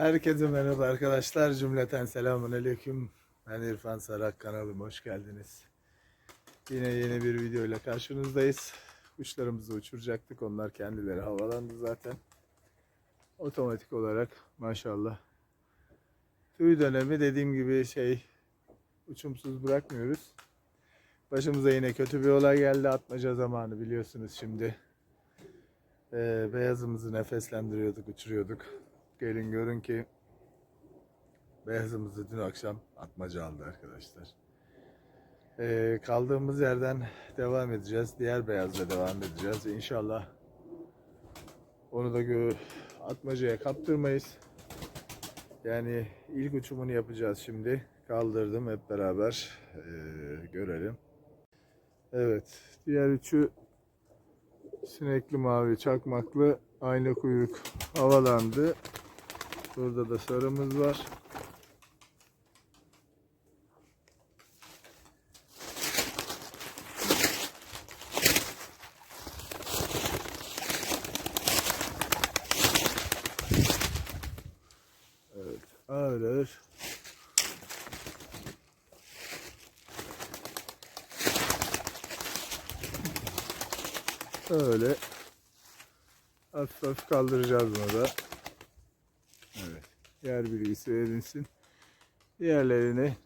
Herkese merhaba arkadaşlar. Cümleten selamun aleyküm. Ben İrfan Sarak kanalıma hoş geldiniz. Yine yeni bir video ile karşınızdayız. Kuşlarımızı uçuracaktık. Onlar kendileri havalandı zaten. Otomatik olarak maşallah. Tüy dönemi dediğim gibi şey uçumsuz bırakmıyoruz. Başımıza yine kötü bir olay geldi. Atmaca zamanı biliyorsunuz şimdi. Ee, beyazımızı nefeslendiriyorduk, uçuruyorduk. Gelin görün ki beyazımızı dün akşam atmaca aldı arkadaşlar. Ee, kaldığımız yerden devam edeceğiz. Diğer beyazla devam edeceğiz. İnşallah onu da atmacaya kaptırmayız. Yani ilk uçumunu yapacağız şimdi. Kaldırdım hep beraber ee, görelim. Evet. Diğer üçü sinekli mavi çakmaklı ayna kuyruk havalandı. Burada da sarımız var. Evet, ağır. Öyle hafif hafif kaldıracağız bunu da. Yer bilgisi edinsin. Diğerlerini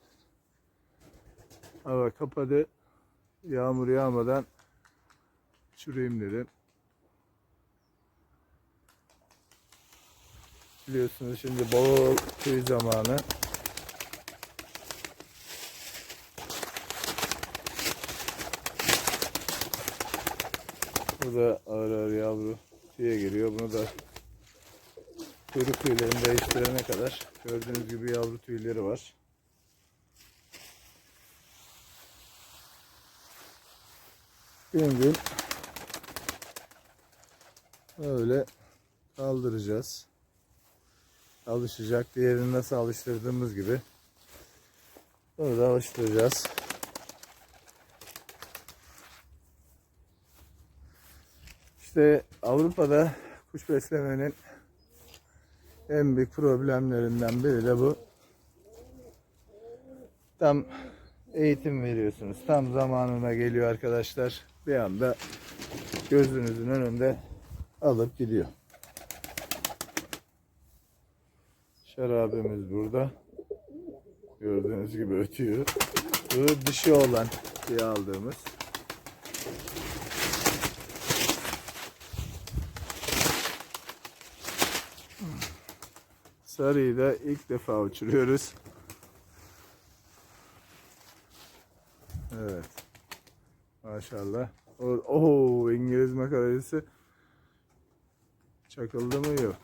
hava kapadı. Yağmur yağmadan çürüyeyim dedim. Biliyorsunuz şimdi bol tüy zamanı. Bu da ağır ağır yavru tüye giriyor. Bunu da kuyruk tüylerini değiştirene kadar gördüğünüz gibi yavru tüyleri var. Gün gün öyle kaldıracağız. Alışacak. Diğerini nasıl alıştırdığımız gibi bunu da alıştıracağız. İşte Avrupa'da kuş beslemenin en büyük problemlerinden biri de bu. Tam eğitim veriyorsunuz. Tam zamanına geliyor arkadaşlar. Bir anda gözünüzün önünde alıp gidiyor. Şarabimiz burada. Gördüğünüz gibi ötüyor. Bu dişi olan diye aldığımız. Sarıyı da ilk defa uçuruyoruz. Evet. Maşallah. O, oho İngiliz makarası çakıldı mı yok.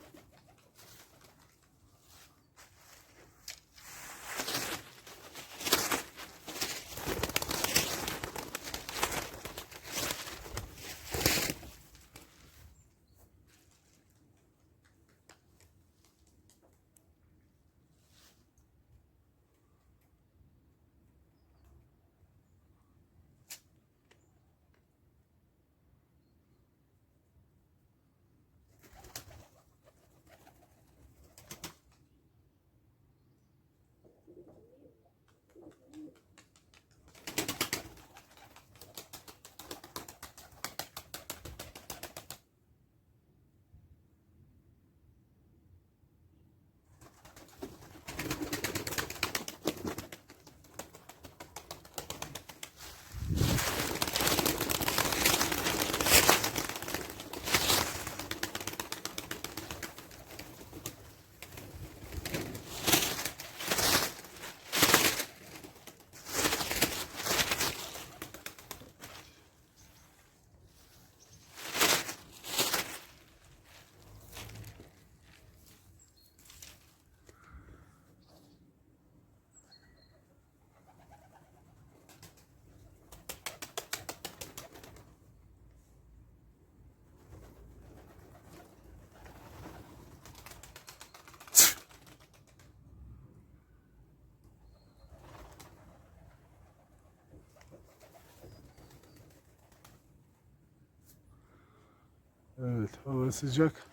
Evet hava sıcak.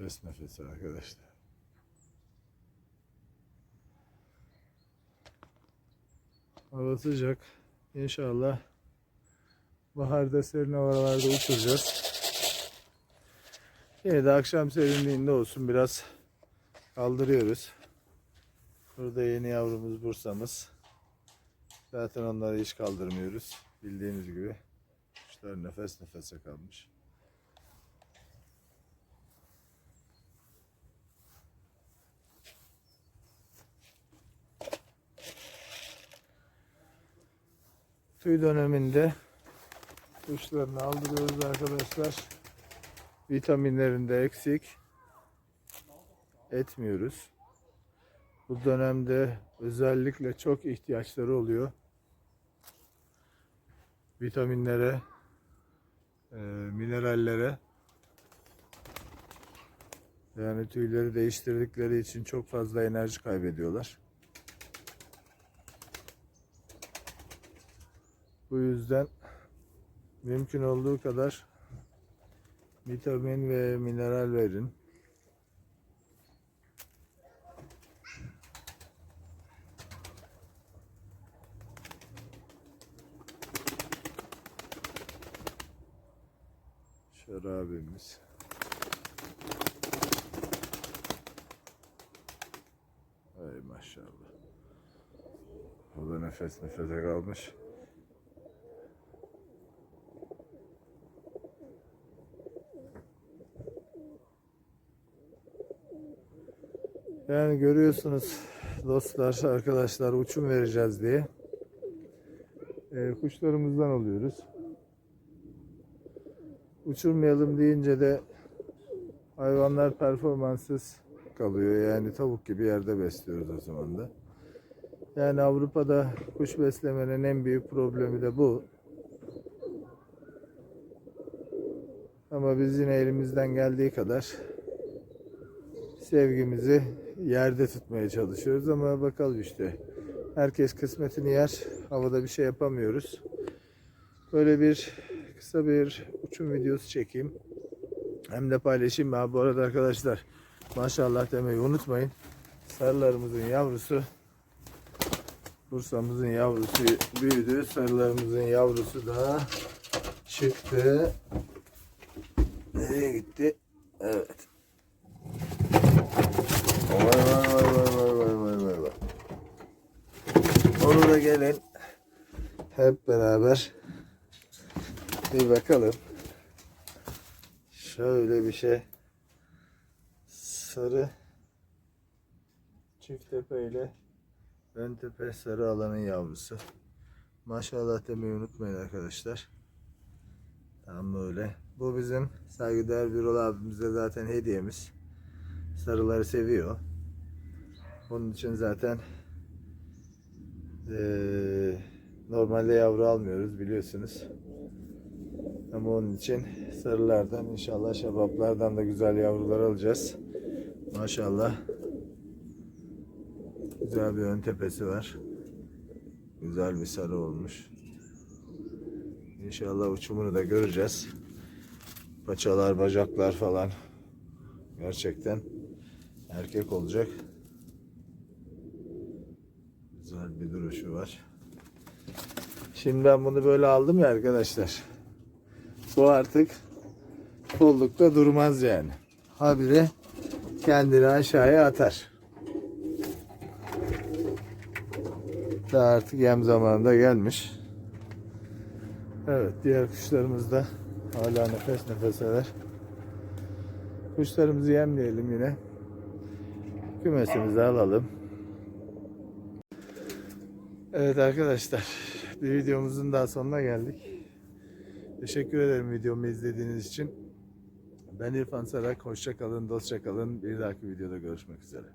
Nefes nefese arkadaşlar. Hava sıcak. İnşallah baharda serin havalarda uçuracağız. Yine de akşam serinliğinde olsun biraz kaldırıyoruz. Burada yeni yavrumuz Bursa'mız. Zaten onları hiç kaldırmıyoruz. Bildiğiniz gibi. Kuşlar nefes nefese kalmış. Tüy döneminde kuşlarını aldırıyoruz arkadaşlar. Vitaminlerinde eksik etmiyoruz. Bu dönemde özellikle çok ihtiyaçları oluyor. Vitaminlere, e, minerallere. Yani tüyleri değiştirdikleri için çok fazla enerji kaybediyorlar. Bu yüzden mümkün olduğu kadar vitamin ve mineral verin. Şarabimiz. Ay maşallah. O da nefes nefese kalmış. Yani görüyorsunuz dostlar, arkadaşlar uçum vereceğiz diye. Ee, kuşlarımızdan alıyoruz. Uçurmayalım deyince de hayvanlar performanssız kalıyor. Yani tavuk gibi yerde besliyoruz o zaman da. Yani Avrupa'da kuş beslemenin en büyük problemi de bu. Ama biz yine elimizden geldiği kadar sevgimizi yerde tutmaya çalışıyoruz ama bakalım işte. Herkes kısmetini yer. Havada bir şey yapamıyoruz. Böyle bir kısa bir uçum videosu çekeyim. Hem de paylaşayım. Ha, bu arada arkadaşlar maşallah demeyi unutmayın. Sarılarımızın yavrusu Bursa'mızın yavrusu büyüdü. Sarılarımızın yavrusu da çıktı. Nereye gitti? Evet. Vay vay vay vay vay vay vay vay. Onu da gelin. Hep beraber bir bakalım. Şöyle bir şey. Sarı çift tepe ile ön tepe sarı alanın yavrusu. Maşallah demeyi unutmayın arkadaşlar. Tam böyle. Bu bizim saygıdeğer Birol abimize zaten hediyemiz. Sarıları seviyor. Bunun için zaten eee, normalde yavru almıyoruz biliyorsunuz. Ama onun için sarılardan inşallah şebaplardan da güzel yavrular alacağız. Maşallah. Güzel bir ön tepesi var. Güzel bir sarı olmuş. İnşallah uçumunu da göreceğiz. Paçalar, bacaklar falan. Gerçekten erkek olacak. Güzel bir duruşu var. Şimdi ben bunu böyle aldım ya arkadaşlar. Bu artık kollukta durmaz yani. Habire kendini aşağıya atar. Daha artık yem zamanında gelmiş. Evet diğer kuşlarımız da hala nefes nefeseler. Kuşlarımızı yemleyelim yine. Kümesimizi alalım. Evet arkadaşlar bir videomuzun daha sonuna geldik. Teşekkür ederim videomu izlediğiniz için. Ben İrfan Sarak. Hoşça kalın, dostça kalın. Bir dahaki videoda görüşmek üzere.